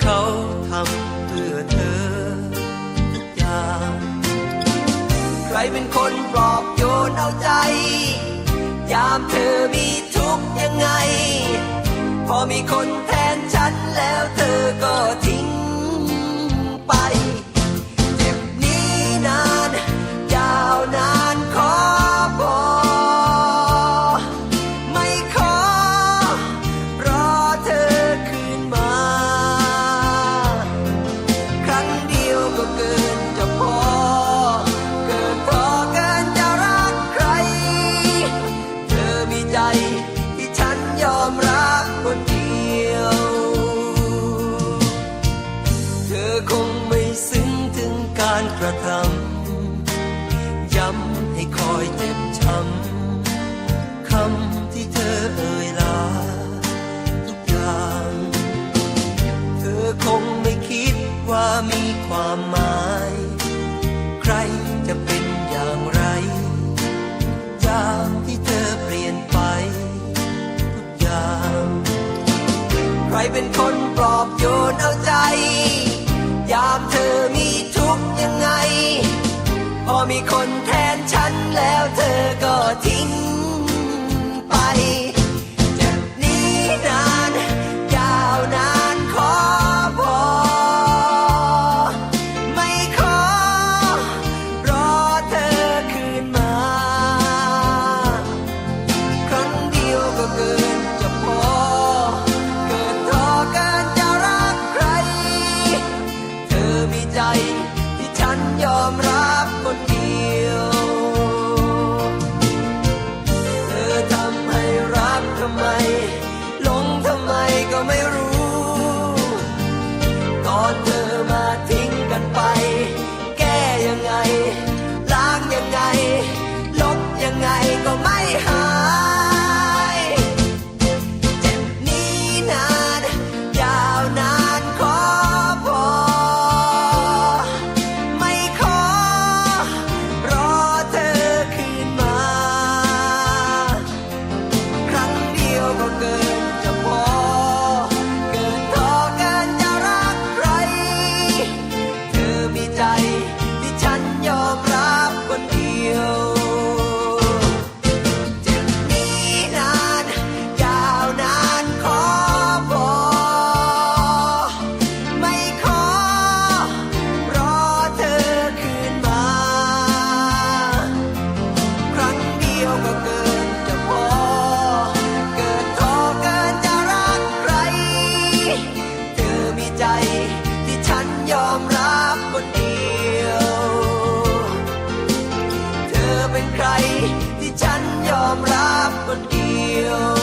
เขาทำเพื่อเธอทุกอย่างใครเป็นคนปลอบโยนเอาใจ ยามเธอมีทุกข์ยังไง พอมีคนแทนฉันแล้วเธอ ใจ ที่ฉันยอมรักคนเดียว เธอคงไม่ซึ้งถึงการกระทำ เป็นคนปลอบโยนเอาใจ ยามเธอมีทุกข์ยังไง พอมีคนแทนฉันแล้วเธอก็ทิ้ง เธอมาทิ้งกันไป แกยังไง ล้างยังไง ลบยังไงก็ไม่หายเจ็บนี้นาน ยาวนานขอพอ ไม่ขอ รอเธอคืนมา ครั้งเดียวก็เกิน็นใคร ที่ฉันยอมรับคนเดียว